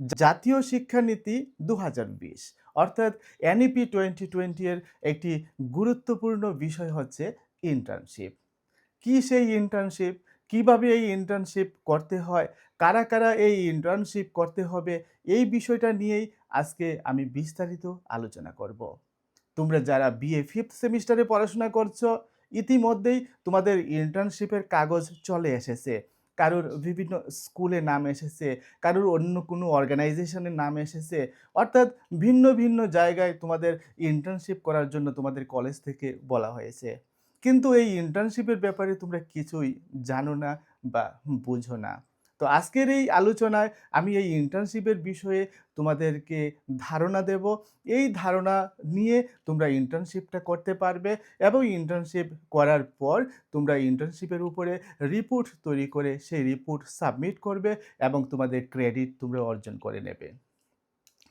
জাতীয় শিক্ষানীতি দু হাজার বিশ। অর্থাৎ এনইপি টোয়েন্টি টোয়েন্টি এর একটি গুরুত্বপূর্ণ বিষয় হচ্ছে ইন্টার্নশিপ কি সেই ইন্টার্নশিপ কীভাবে এই ইন্টার্নশিপ করতে হয়? কারা কারা এই ইন্টার্নশিপ করতে হবে? এই বিষয়টা নিয়েই আজকে আমি বিস্তারিত আলোচনা করব। তোমরা যারা বিএ ফিফথ সেমিস্টারে পড়াশোনা করছ, ইতিমধ্যেই তোমাদের ইন্টার্নশিপের কাগজ চলে এসেছে। কারোর বিভিন্ন স্কুলে নাম এসেছে, কারোর অন্য কোনো অর্গানাইজেশনের নাম এসেছে, অর্থাৎ ভিন্ন ভিন্ন জায়গায় তোমাদের ইন্টার্নশিপ করার জন্য তোমাদের কলেজ থেকে বলা হয়েছে। কিন্তু এই ইন্টার্নশিপের ব্যাপারে তোমরা কিছুই জানো না বা বুঝো না। তো আজকের এই আলোচনায় আমি এই ইন্টার্নশিপের বিষয়ে তোমাদেরকে ধারণা দেব। এই ধারণা নিয়ে তোমরা ইন্টার্নশিপটা করতে পারবে এবং ইন্টার্নশিপ করার পর তোমরা ইন্টার্নশিপের উপরে রিপোর্ট তৈরি করে সেই রিপোর্ট সাবমিট করবে এবং তোমাদের ক্রেডিট তোমরা অর্জন করে নেবে।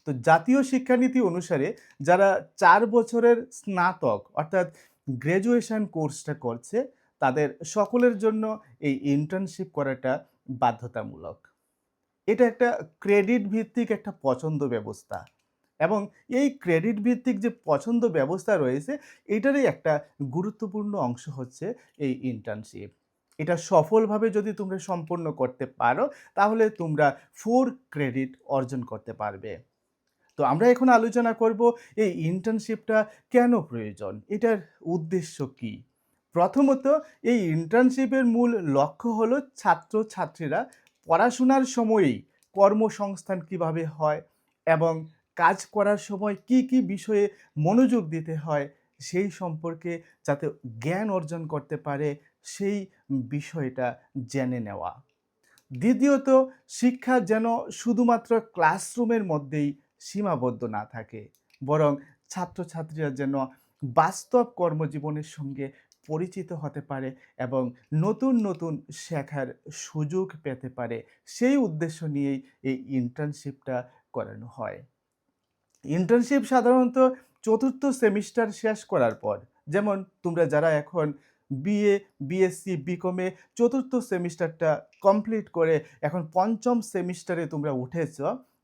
তো জাতীয় শিক্ষানীতি অনুসারে যারা চার বছরের স্নাতক অর্থাৎ গ্র্যাজুয়েশন কোর্সটা করছে, তাদের সকলের জন্য এই ইন্টার্নশিপ করাটা বাধ্যতামূলক। এটা একটা ক্রেডিট ভিত্তিক একটা পছন্দ ব্যবস্থা। এবং এই ক্রেডিট ভিত্তিক যে পছন্দ ব্যবস্থা রয়েছে, এটারই একটা গুরুত্বপূর্ণ অংশ হচ্ছে এই ইন্টার্নশিপ এটা সফলভাবে যদি তোমরা সম্পন্ন করতে পারো, তাহলে তোমরা ফোর ক্রেডিট অর্জন করতে পারবে। তো আমরা এখন আলোচনা করব, এই ইন্টার্নশিপটা কেন প্রয়োজন? এটার উদ্দেশ্য কী? প্রথমত এই ইন্টার্নশিপের মূল লক্ষ্য হলো ছাত্র ছাত্রীরা পড়াশোনার সময়েই কর্মসংস্থান কীভাবে হয় এবং কাজ করার সময় কি কি বিষয়ে মনোযোগ দিতে হয় সেই সম্পর্কে যাতে জ্ঞান অর্জন করতে পারে সেই বিষয়টা জেনে নেওয়া। দ্বিতীয়ত, শিক্ষা যেন শুধুমাত্র ক্লাসরুমের মধ্যেই সীমাবদ্ধ না থাকে, বরং ছাত্রছাত্রীরা যেন বাস্তব কর্মজীবনের সঙ্গে পরিচিত হতে পারে এবং নতুন নতুন শেখার সুযোগ পেতে পারে। সেই উদ্দেশ্য নিয়েই এই ইন্টার্নশিপটা করানো হয়। ইন্টার্নশিপ সাধারণত চতুর্থ সেমিস্টার শেষ করার পর, যেমন তোমরা যারা এখন বিএ বিএসসি বিকমে চতুর্থ সেমিস্টারটা কমপ্লিট করে এখন পঞ্চম সেমিস্টারে তোমরা উঠেছ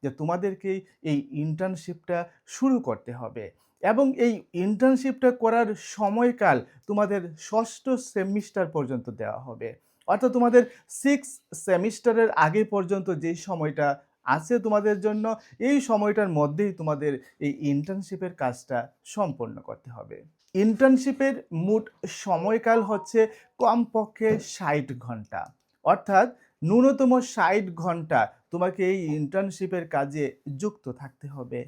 যে তোমাদেরকেই এই ইন্টার্নশিপটা শুরু করতে হবে। এবং এই ইন্টার্নশিপটা করার সময়কাল তোমাদের ষষ্ঠ সেমিস্টার পর্যন্ত দেওয়া হবে। অর্থাৎ তোমাদের সিক্স সেমিস্টারের আগে পর্যন্ত যেই সময়টা আছে তোমাদের জন্য, এই সময়টার মধ্যেই তোমাদের এই ইন্টার্নশিপের কাজটা সম্পন্ন করতে হবে। ইন্টার্নশিপের মোট সময়কাল হচ্ছে কমপক্ষে ষাট ঘণ্টা। অর্থাৎ ন্যূনতম ষাট ঘণ্টা তোমাকে এই ইন্টার্নশিপের কাজে যুক্ত থাকতে হবে।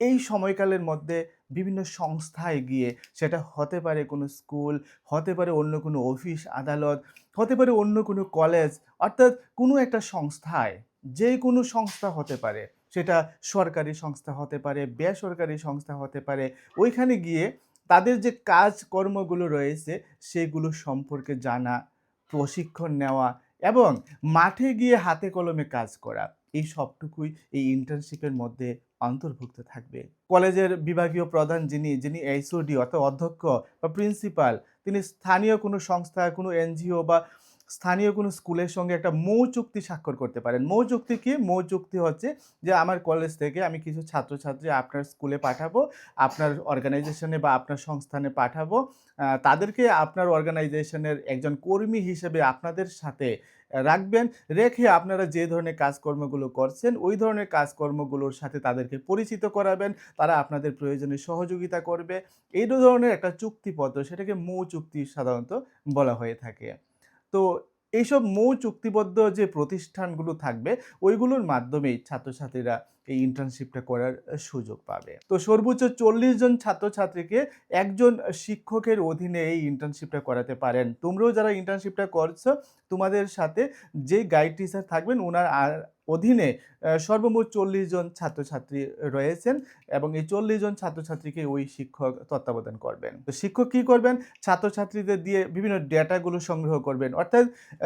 এই সময়কালের মধ্যে বিভিন্ন সংস্থায় গিয়ে সেটা হতে পারে কোনো স্কুল, হতে পারে অন্য কোনো অফিস, আদালত, হতে পারে অন্য কোনো কলেজ, অর্থাৎ কোনো একটা সংস্থায়, যে কোনো সংস্থা হতে পারে। সেটা সরকারি সংস্থা হতে পারে, বেসরকারি সংস্থা হতে পারে, ওইখানে গিয়ে তাদের যে কাজকর্মগুলো রয়েছে, সেগুলো সম্পর্কে জানা, প্রশিক্ষণ নেওয়া এবং মাঠে গিয়ে হাতে কলমে কাজ করা, এই সবটুকুই এই ইন্টার্নশিপের মধ্যে অন্তর্ভুক্ত থাকবে। কলেজের বিভাগীয় প্রধান যিনি যিনি এইচওডি অর্থাৎ অধ্যক্ষ বা প্রিন্সিপাল তিনি স্থানীয় কোনো সংস্থা, কোনো এনজিও বা স্থানীয় কোনো স্কুলের সঙ্গে একটা মৌ চুক্তি স্বাক্ষর করতে পারেন। মৌ চুক্তি কি? মৌ চুক্তি হচ্ছে যে আমার কলেজ থেকে আমি কিছু ছাত্রছাত্রী আপনার স্কুলে পাঠাবো, আপনার অর্গানাইজেশনে বা আপনার সংস্থানে পাঠাবো। তাদেরকে আপনার অর্গানাইজেশনের একজন কর্মী হিসেবে আপনাদের সাথে রাখবেন। রেখে আপনারা যে ধরনের কাজকর্মগুলো করছেন, ওই ধরনের কাজকর্মগুলোর সাথে তাদেরকে পরিচিত করাবেন। তারা আপনাদের প্রয়োজনে সহযোগিতা করবে। এই ধরনের একটা চুক্তিপত্র সেটাকে মৌ চুক্তি সাধারণত বলা হয়ে থাকে। তো এইসব মৌ চুক্তিবদ্ধ যে প্রতিষ্ঠানগুলো থাকবে, ওইগুলোর মাধ্যমেই ছাত্রছাত্রীরা এই ইন্টার্নশিপটা করার সুযোগ পাবে। তো সর্বোচ্চ চল্লিশ জন ছাত্রছাত্রীকে একজন শিক্ষকের অধীনে এই ইন্টার্নশিপটা করাতে পারেন। তোমরাও যারা ইন্টার্নশিপটা করছ, তোমাদের সাথে যে গাইড টিচার থাকবেন ওনার অধীনে সর্বমোট চল্লিশ জন ছাত্রছাত্রী রয়েছেন এবং এই চল্লিশ জন ছাত্রছাত্রীকে ওই শিক্ষক তত্ত্বাবধান করবেন। তো শিক্ষক কী করবেন? ছাত্রছাত্রীদের দিয়ে বিভিন্ন ডেটাগুলো সংগ্রহ করবেন। অর্থাৎ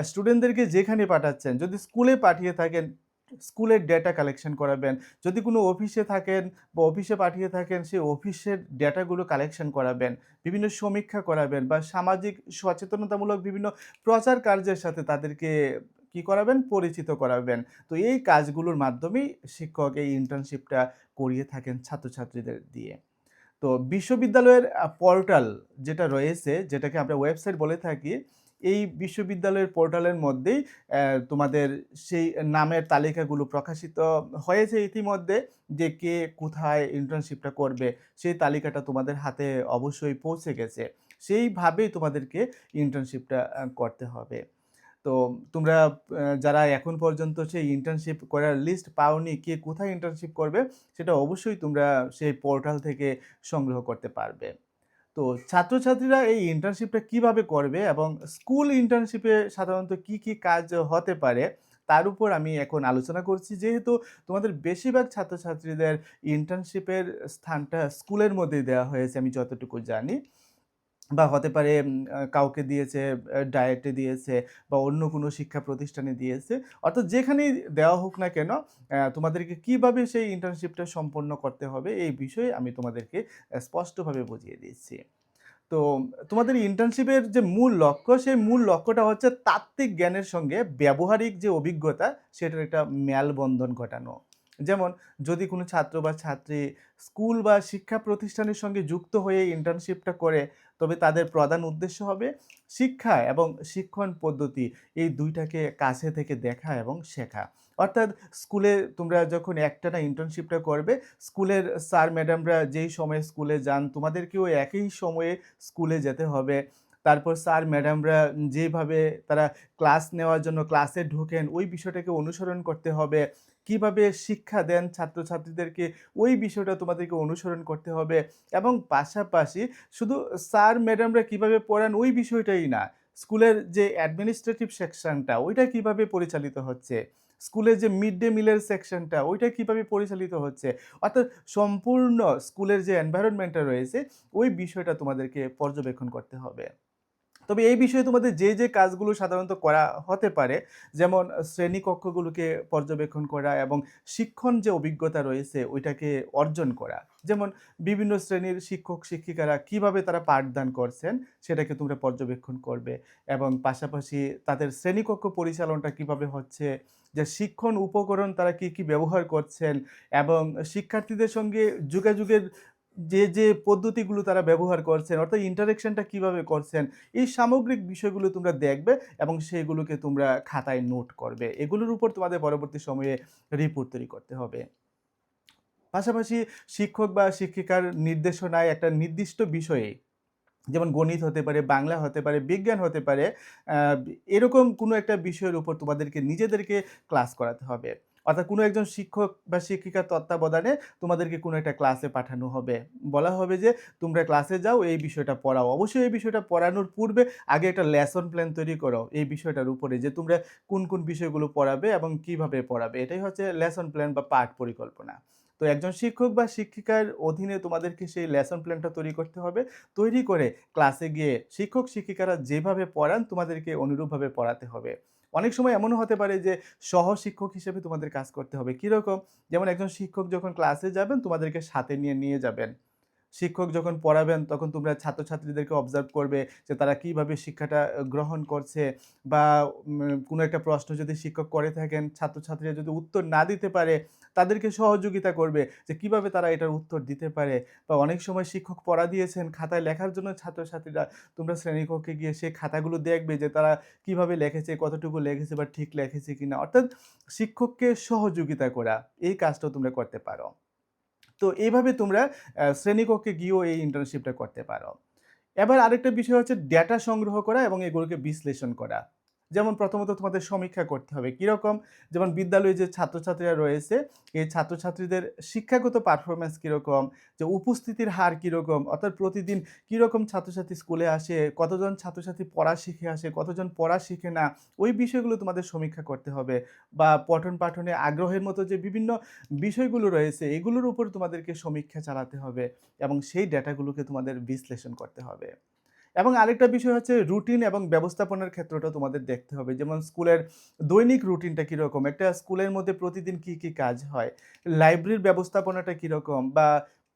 স্টুডেন্টদেরকে যেখানে পাঠাচ্ছেন, যদি স্কুলে পাঠিয়ে থাকেন স্কুলের ডেটা কালেকশন করাবেন। যদি কোনো অফিসে থাকেন বা অফিসে পাঠিয়ে থাকেন, সেই অফিসের ডেটাগুলো কালেকশন করাবেন। বিভিন্ন সমীক্ষা করাবেন বা সামাজিক সচেতনতামূলক বিভিন্ন প্রচার কার্যের সাথে তাদেরকে কি করাবেন? পরিচিত করাবেন। তো এই কাজগুলোর মাধ্যমেই শিক্ষক এই ইন্টার্নশিপটা করিয়ে থাকেন ছাত্রছাত্রীদের দিয়ে। তো বিশ্ববিদ্যালয়ের পোর্টাল যেটা রয়েছে, যেটাকে আমরা ওয়েবসাইট বলে থাকি এই বিশ্ববিদ্যালয়ের পোর্টালের মধ্যেই তোমাদের সেই নামের তালিকাগুলো প্রকাশিত হয়েছে ইতিমধ্যে যে কে কোথায় ইন্টার্নশিপটা করবে, সেই তালিকাটা তোমাদের হাতে অবশ্যই পৌঁছে গেছে। সেইভাবেই তোমাদেরকে ইন্টার্নশিপটা করতে হবে। তো তোমরা যারা এখন পর্যন্ত সেই ইন্টার্নশিপ করার লিস্ট পাওনি, কে কোথায় ইন্টার্নশিপ করবে, সেটা অবশ্যই তোমরা সেই পোর্টাল থেকে সংগ্রহ করতে পারবে। তো ছাত্রছাত্রীরা এই ইন্টার্নশিপটা কীভাবে করবে এবং স্কুল ইন্টার্নশিপে সাধারণত কি কি কাজ হতে পারে, তার উপর আমি এখন আলোচনা করছি। যেহেতু তোমাদের বেশিরভাগ ছাত্রছাত্রীদের ইন্টার্নশিপের স্থানটা স্কুলের মধ্যে দেওয়া হয়েছে, আমি যতটুকু জানি। বা হতে পারে কাউকে দিয়েছে ডায়েটে দিয়েছে বা অন্য কোনো শিক্ষা প্রতিষ্ঠানে দিয়েছে। অর্থাৎ যেখানেই দেওয়া হোক না কেন তোমাদেরকে কীভাবে সেই ইন্টার্নশিপটা সম্পন্ন করতে হবে এই বিষয়ে আমি তোমাদেরকে স্পষ্টভাবে বুঝিয়ে দিচ্ছি। তো, তোমাদের ইন্টার্নশিপের যে মূল লক্ষ্য, সেই মূল লক্ষ্যটা হচ্ছে তাত্ত্বিক জ্ঞানের সঙ্গে ব্যবহারিক যে অভিজ্ঞতা, সেটার একটা মেলবন্ধন ঘটানো। যেমন, যদি কোনো ছাত্র বা ছাত্রী স্কুল বা শিক্ষা প্রতিষ্ঠানের সঙ্গে যুক্ত হয়ে ইন্টার্নশিপটা করে, তবে তাদের প্রধান উদ্দেশ্য হবে শিক্ষা এবং শিক্ষণ পদ্ধতি। এই দুইটাকে কাছে থেকে দেখা এবং শেখা। অর্থাৎ স্কুলে তোমরা যখন একটানা ইন্টার্নশিপটা করবে, স্কুলের স্যার, ম্যাডামরা যেই সময়ে স্কুলে যান, তোমাদেরকেও একই সময়ে স্কুলে যেতে হবে। তারপর স্যার, ম্যাডামরা যেভাবে তারা ক্লাস নেওয়ার জন্য ক্লাসে ঢোকেন, ওই বিষয়টাকে অনুসরণ করতে হবে। কীভাবে শিক্ষা দেন ছাত্রছাত্রীদেরকে, ওই বিষয়টা তোমাদেরকে অনুসরণ করতে হবে। এবং পাশাপাশি শুধু স্যার, ম্যাডামরা কীভাবে পড়ান ওই বিষয়টাই না, স্কুলের যে অ্যাডমিনিস্ট্রেটিভ সেকশনটা ওইটা কীভাবে পরিচালিত হচ্ছে? স্কুলের যে মিড ডে মিলের সেকশনটা ওইটা কীভাবে পরিচালিত হচ্ছে? অর্থাৎ সম্পূর্ণ স্কুলের যে এনভায়রনমেন্টটা রয়েছে, ওই বিষয়টা তোমাদেরকে পর্যবেক্ষণ করতে হবে। তবে এই বিষয়ে তোমাদের যে যে কাজগুলো সাধারণত করা হতে পারে, যেমন শ্রেণীকক্ষগুলোকে পর্যবেক্ষণ করা এবং শিক্ষণ যে অভিজ্ঞতা রয়েছে ওইটাকে অর্জন করা, যেমন বিভিন্ন শ্রেণির শিক্ষক, শিক্ষিকারা কীভাবে তারা পাঠদান করছেন সেটাকে তোমরা পর্যবেক্ষণ করবে এবং পাশাপাশি তাদের শ্রেণীকক্ষ পরিচালনটা কীভাবে হচ্ছে, যে শিক্ষণ উপকরণ তারা কি কি ব্যবহার করছেন এবং শিক্ষার্থীদের সঙ্গে যোগাযোগের যে যে পদ্ধতিগুলো তারা ব্যবহার করছেন, অর্থাৎ ইন্টারেকশনটা কীভাবে করছেন, এই সামগ্রিক বিষয়গুলো তোমরা দেখবে এবং সেগুলোকে তোমরা খাতায় নোট করবে। এগুলোর উপর তোমাদের পরবর্তী সময়ে রিপোর্ট তৈরি করতে হবে। পাশাপাশি শিক্ষক বা শিক্ষিকার নির্দেশনায় একটা নির্দিষ্ট বিষয়ে, যেমন গণিত হতে পারে, বাংলা হতে পারে, বিজ্ঞান হতে পারে এরকম কোনো একটা বিষয়ের উপর তোমাদেরকে, নিজেদেরকে ক্লাস করাতে হবে। অর্থাৎ কোনো একজন শিক্ষক বা শিক্ষিকার তত্ত্বাবধানে তোমাদেরকে কোনো একটা ক্লাসে পাঠানো হবে। বলা হবে যে, তোমরা ক্লাসে যাও, এই বিষয়টা পড়াও। অবশ্যই এই বিষয়টা পড়ানোর পূর্বে আগে একটা লেসন প্ল্যান তৈরি করো এই বিষয়টার উপরে যে, তোমরা কোন কোন বিষয়গুলো পড়াবে এবং কীভাবে পড়াবে? এটাই হচ্ছে লেসন প্ল্যান বা পাঠ পরিকল্পনা। তো একজন শিক্ষক বা শিক্ষিকার অধীনে তোমাদেরকে সেই লেসন প্ল্যানটা তৈরি করতে হবে। তৈরি করে ক্লাসে গিয়ে শিক্ষক, শিক্ষিকারা যেভাবে পড়ান তোমাদেরকে অনুরূপভাবে পড়াতে হবে। অনেক সময় এমনও হতে পারে যে সহ শিক্ষক হিসেবে তোমাদের কাজ করতে হবে। কীরকম? যেমন একজন শিক্ষক যখন ক্লাসে যাবেন, তোমাদেরকে সাথে নিয়ে নিয়ে যাবেন। শিক্ষক যখন পড়াবেন, তখন তোমরা ছাত্রছাত্রীদেরকে অবজার্ভ করবে যে তারা কীভাবে শিক্ষাটা গ্রহণ করছে বা কোনো একটা প্রশ্ন যদি শিক্ষক করে থাকেন, ছাত্রছাত্রীরা যদি উত্তর না দিতে পারে, তাদেরকে সহযোগিতা করবে যে কীভাবে তারা এটার উত্তর দিতে পারে। বা অনেক সময় শিক্ষক পড়া দিয়েছেন, খাতায় লেখার জন্য ছাত্রছাত্রীরা, তোমরা শ্রেণীকক্ষে গিয়ে সেই খাতাগুলো দেখবে যে তারা কীভাবে লিখেছে, কতটুকু লেখেছে বা ঠিক লিখেছে কিনা। অর্থাৎ শিক্ষককে সহযোগিতা করা, এই কাজটাও তোমরা করতে পারো। তো এইভাবে তোমরা শ্রেণীকক্ষে গিয়েও এই ইন্টার্নশিপটা করতে পারো। এবার আরেকটা বিষয় হচ্ছে ডেটা সংগ্রহ করা এবং এগুলোকে বিশ্লেষণ করা। যেমন প্রথমত তোমাদের সমীক্ষা করতে হবে। কীরকম? যেমন বিদ্যালয়ে যে ছাত্রছাত্রীরা রয়েছে, এই ছাত্রছাত্রীদের শিক্ষাগত পারফরমেন্স কীরকম? যে উপস্থিতির হার কীরকম? অর্থাৎ প্রতিদিন কীরকম ছাত্রছাত্রী স্কুলে আসে? কতজন ছাত্রছাত্রী পড়া শিখে আসে? কতজন পড়া শিখে না? ওই বিষয়গুলো তোমাদের সমীক্ষা করতে হবে। বা পঠন পাঠনে আগ্রহের মতো যে বিভিন্ন বিষয়গুলো রয়েছে, এগুলোর উপর তোমাদেরকে সমীক্ষা চালাতে হবে এবং সেই ডেটাগুলোকে তোমাদের বিশ্লেষণ করতে হবে। এবং আরেকটা বিষয় হচ্ছে রুটিন এবং ব্যবস্থাপনার ক্ষেত্রটা তোমাদের দেখতে হবে। যেমন স্কুলের দৈনিক রুটিনটা কীরকম? একটা স্কুলের মধ্যে প্রতিদিন কি কি কাজ হয়? লাইব্রেরির ব্যবস্থাপনাটা কীরকম? বা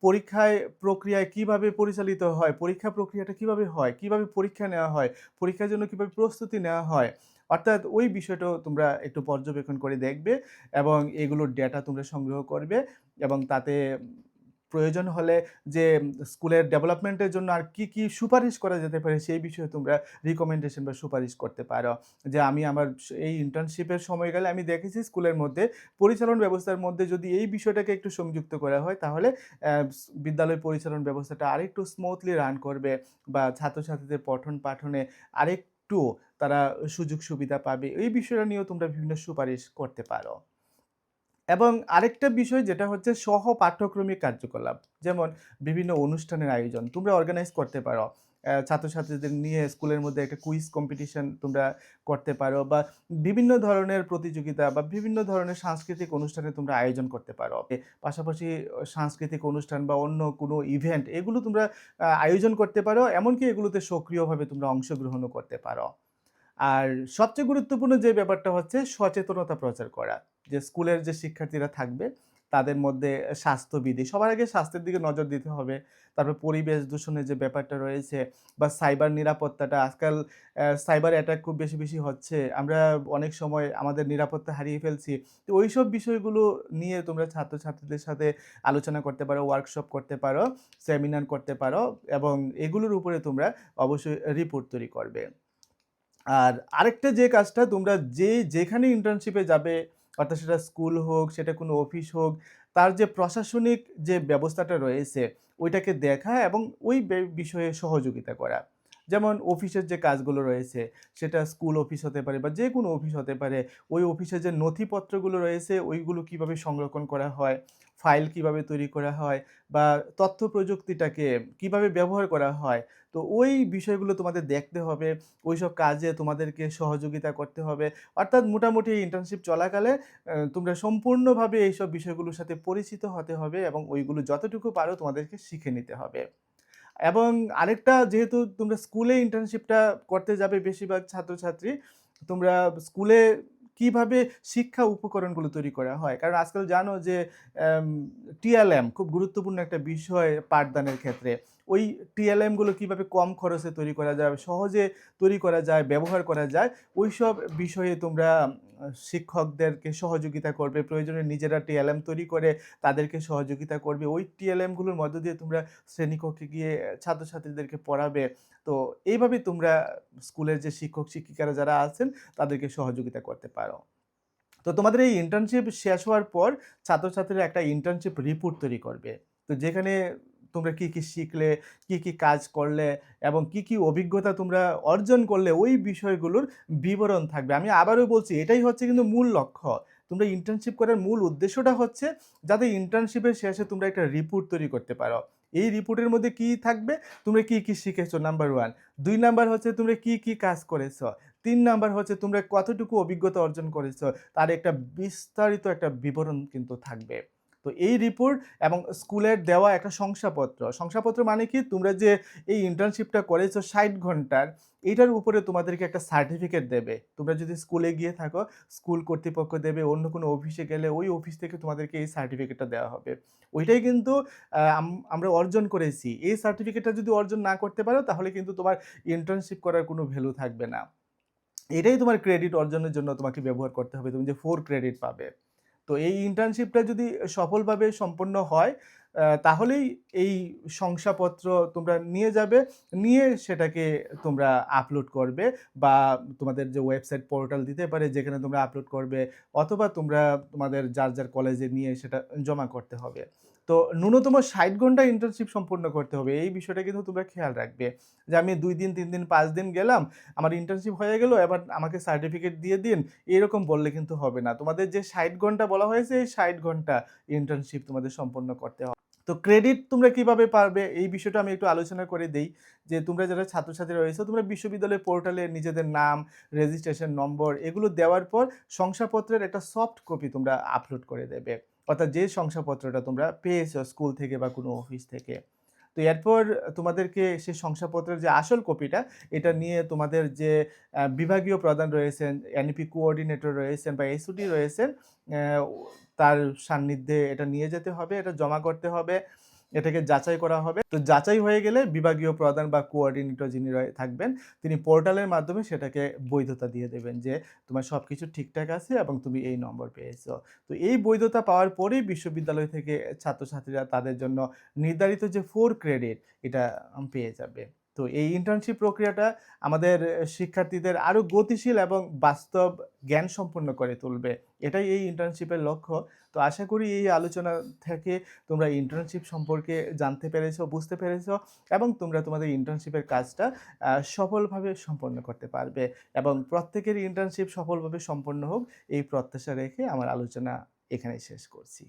পরীক্ষায়, প্রক্রিয়ায় কীভাবে পরিচালিত হয়? পরীক্ষা প্রক্রিয়াটা কীভাবে হয়? কীভাবে পরীক্ষা নেওয়া হয়? পরীক্ষার জন্য কীভাবে প্রস্তুতি নেওয়া হয়? অর্থাৎ ওই বিষয়টাও তোমরা একটু পর্যবেক্ষণ করে দেখবে এবং এগুলোর ডেটা তোমরা সংগ্রহ করবে এবং তাতে প্রয়োজন হলে যে স্কুলের ডেভেলপমেন্টের জন্য আর কি, কি সুপারিশ করা যেতে পারে সেই বিষয়ে তোমরা রিকমেন্ডেশন বা সুপারিশ করতে পারো। যে আমি আমার এই ইন্টার্নশিপের সময়কালে আমি দেখেছি স্কুলের মধ্যে পরিচালন ব্যবস্থার মধ্যে যদি এই বিষয়টাকে একটু সংযুক্ত করা হয় তাহলে বিদ্যালয় পরিচালন ব্যবস্থাটা আরেকটু স্মুথলি রান করবে বা ছাত্রছাত্রীদের পঠন-পাঠনে আরেকটু তারা সুযোগ সুবিধা পাবে। এই বিষয়টা নিয়েও তোমরা বিভিন্ন সুপারিশ করতে পারো। এবং আরেকটা বিষয় যেটা হচ্ছে সহ পাঠ্যক্রমিক কার্যকলাপ। যেমন বিভিন্ন অনুষ্ঠানের আয়োজন, তোমরা অর্গানাইজ করতে পারো। ছাত্রছাত্রীদের নিয়ে স্কুলের মধ্যে একটা কুইজ কম্পিটিশন তোমরা করতে পারো বা বিভিন্ন ধরনের প্রতিযোগিতা বা বিভিন্ন ধরনের সাংস্কৃতিক অনুষ্ঠানে তোমরা আয়োজন করতে পারো। পাশাপাশি সাংস্কৃতিক অনুষ্ঠান বা অন্য কোনো ইভেন্ট এগুলো তোমরা আয়োজন করতে পারো। এমনকি এগুলোতে সক্রিয়ভাবে তোমরা অংশগ্রহণও করতে পারো। আর সবচেয়ে গুরুত্বপূর্ণ যে ব্যাপারটা হচ্ছে সচেতনতা প্রচার করা। যে স্কুলের যে শিক্ষার্থীরা থাকবে তাদের মধ্যে স্বাস্থ্যবিধি সবার আগে স্বাস্থ্যের দিকে নজর দিতে হবে। তারপর পরিবেশ দূষণের যে ব্যাপারটা রয়েছে বা সাইবার নিরাপত্তাটা আজকাল সাইবার অ্যাটাক খুব বেশি, বেশি হচ্ছে। আমরা অনেক সময় আমাদের নিরাপত্তা হারিয়ে ফেলছি। তো ওই সব বিষয়গুলো নিয়ে তোমরা ছাত্রছাত্রীদের সাথে আলোচনা করতে পারো, ওয়ার্কশপ করতে পারো, সেমিনার করতে পারো এবং এগুলোর উপরে তোমরা অবশ্যই রিপোর্ট তৈরি করবে। আর আরেকটা যে কাজটা তোমরা যে যেখানে ইন্টার্নশিপে যাবে অর্থাৎ সেটা স্কুল হোক, সেটা কোনো অফিস হোক, তার যে প্রশাসনিক যে ব্যবস্থাটা রয়েছে ওইটাকে দেখা এবং ওই বিষয়ে সহযোগিতা করা। যেমন অফিসের যে কাজগুলো রয়েছে সেটা স্কুল অফিস হতে পারে বা যে কোনো অফিস হতে পারে। ওই অফিসের যে নথিপত্রগুলো রয়েছে ওইগুলো কীভাবে সংরক্ষণ করা হয়, ফাইল কীভাবে তৈরি করা হয় বা তথ্য প্রযুক্তিটাকে কীভাবে ব্যবহার করা হয়। তো ওই বিষয়গুলো তোমাদের দেখতে হবে। ওই সব কাজে তোমাদেরকে সহযোগিতা করতে হবে। অর্থাৎ মোটামুটি ইন্টার্নশিপ চলাকালে তোমরা সম্পূর্ণভাবে এইসব বিষয়গুলোর সাথে পরিচিত হতে হবে এবং ওইগুলো যতটুকু পারো তোমাদেরকে শিখে নিতে হবে। এবং আরেকটা যেহেতু তোমরা স্কুলে ইন্টার্নশিপটা করতে যাবে বেশিরভাগ ছাত্রছাত্রী, তোমরা স্কুলে কীভাবে শিক্ষা উপকরণগুলো তৈরি করা হয়। কারণ আজকাল জানো যে টিএলএম খুব গুরুত্বপূর্ণ একটা বিষয় পাঠদানের ক্ষেত্রে। ওই টিএলএমগুলো কীভাবে কম খরচে তৈরি করা যায়, সহজে তৈরি করা যায়, ব্যবহার করা যায়, ওই সব বিষয়ে তোমরা শিক্ষকদেরকে সহযোগিতা করবে। প্রয়োজনে নিজেরা টিএলএম তৈরি করে তাদেরকে সহযোগিতা করবে। ওই টিএলএমগুলোর মধ্য দিয়ে তোমরা শ্রেণীকক্ষে গিয়ে ছাত্রছাত্রীদেরকে পড়াবে। তো এইভাবে তোমরা স্কুলের যে শিক্ষক-শিক্ষিকারা যারা আছেন, তাদেরকে সহযোগিতা করতে পারো। তো তোমাদের এই ইন্টার্নশিপ শেষ হওয়ার পর ছাত্রছাত্রীরা একটা ইন্টার্নশিপ রিপোর্ট তৈরি করবে। তো যেখানে তোমরা কি, কি শিখলে, কি, কি কাজ করলে এবং কি, কি অভিজ্ঞতা তোমরা অর্জন করলে ওই বিষয়গুলোর বিবরণ থাকবে। আমি আবারও বলছি এটাই হচ্ছে কিন্তু মূল লক্ষ্য। তোমরা ইন্টার্নশিপ করার মূল উদ্দেশ্যটা হচ্ছে যাতে ইন্টার্নশিপের শেষে তোমরা একটা রিপোর্ট তৈরি করতে পারো। এই রিপোর্টের মধ্যে কি থাকবে? তোমরা কি, কি শিখেছো নাম্বার 1 ২ নাম্বার হচ্ছে তোমরা কি, কি কাজ করেছ। তিন নাম্বার হচ্ছে তোমরা কতটুকু অভিজ্ঞতা অর্জন করেছ। তার একটা বিস্তারিত একটা বিবরণ কিন্তু থাকবে। তো এই রিপোর্ট এবং স্কুলের দেওয়া একটা শংসাপত্র। শংসাপত্র মানে কি? তোমরা যে এই ইন্টার্নশিপটা করেছ ৬০ ঘণ্টার, এটার উপরে তোমাদেরকে একটা সার্টিফিকেট দেবে। তোমরা যদি স্কুলে গিয়ে থাকো, স্কুল কর্তৃপক্ষ দেবে, অন্য কোনো অফিসে গেলে ওই অফিস থেকে তোমাদেরকে এই সার্টিফিকেটটা দেওয়া হবে। ওইটাই কিন্তু আমরা অর্জন করেছি। এই সার্টিফিকেটটা যদি অর্জন না করতে পারো তাহলে কিন্তু তোমার ইন্টার্নশিপ করার কোনো ভ্যালু থাকবে না। এটাই তোমার ক্রেডিট অর্জনের জন্য তোমাকে ব্যবহার করতে হবে। তুমি যে ফোর ক্রেডিট পাবে। তো এই ইন্টার্নশিপটা যদি সফলভাবে সম্পন্ন হয় তাহলেই এই শংসাপত্র তোমরা নিয়ে যাবে। নিয়ে সেটাকে তোমরা আপলোড করবে বা তোমাদের যে ওয়েবসাইট পোর্টাল দিতে পারে যেখানে তোমরা আপলোড করবে অথবা তোমরা তোমাদের যার, যার কলেজে নিয়ে সেটা জমা করতে হবে। তো ন্যূনতম ৬০ ঘণ্টা ইন্টার্নশিপ সম্পূর্ণ করতে হবে। এই বিষয়টা কিন্তু তোমরা খেয়াল রাখবে। যে আমি দুই দিন, তিন দিন, পাঁচ দিন গেলাম, আমার ইন্টার্নশিপ হয়ে গেল, এবার আমাকে সার্টিফিকেট দিয়ে দিন। এরকম বললে কিন্তু হবে না। তোমাদের যে ৬০ ঘণ্টা বলা হয়েছে এই ৬০ ঘণ্টা ইন্টার্নশিপ তোমাদের সম্পন্ন করতে হবে। তো ক্রেডিট তোমরা কীভাবে পারবে এই বিষয়টা আমি একটু আলোচনা করে দেই। যে তোমরা যারা ছাত্রছাত্রী রয়েছো তোমরা বিশ্ববিদ্যালয়ের পোর্টালে নিজেদের নাম, রেজিস্ট্রেশন নম্বর এগুলো দেওয়ার পর শংসাপত্রের একটা সফট কপি তোমরা আপলোড করে দেবে। অর্থাৎ যে শংসাপত্রটা তোমরা পেয়েছ স্কুল থেকে বা কোনো অফিস থেকে। তো এরপর তোমাদেরকে সে শংসাপত্রের যে আসল কপিটা এটা নিয়ে তোমাদের যে বিভাগীয় প্রধান রয়েছেন, এনইপি কোঅর্ডিনেটর রয়েছেন বা এসওডি রয়েছেন, তার সান্নিধ্যে এটা নিয়ে যেতে হবে, এটা জমা করতে হবে এটাকে যাচাই করা হবে। তো যাচাই হয়ে গেলে বিভাগীয় প্রধান বা কোঅর্ডিনেটর যিনি থাকবেন, তিনি পোর্টালের মাধ্যমে সেটাকে বৈধতা দিয়ে দেবেন যে তোমার সব কিছু ঠিকঠাক আছে এবং তুমি এই নম্বর পেয়েছ। তো এই বৈধতা পাওয়ার পরেই বিশ্ববিদ্যালয় থেকে ছাত্রছাত্রীরা তাদের জন্য নির্ধারিত যে ফোর ক্রেডিট এটা পেয়ে যাবে। তো এই ইন্টার্নশিপ প্রক্রিয়াটা আমাদের শিক্ষার্থীদের আরও গতিশীল এবং বাস্তব জ্ঞান সম্পন্ন করে তুলবে। এটাই এই ইন্টার্নশিপের লক্ষ্য। তো আশা করি এই আলোচনা থেকে তোমরা ইন্টার্নশিপ সম্পর্কে জানতে পেরেছ, বুঝতে পেরেছ এবং তোমরা তোমাদের ইন্টার্নশিপের কাজটা সফলভাবে সম্পন্ন করতে পারবে এবং প্রত্যেকের ইন্টার্নশিপ সফলভাবে সম্পন্ন হোক, এই প্রত্যাশা রেখে আমার আলোচনা এখানেই শেষ করছি।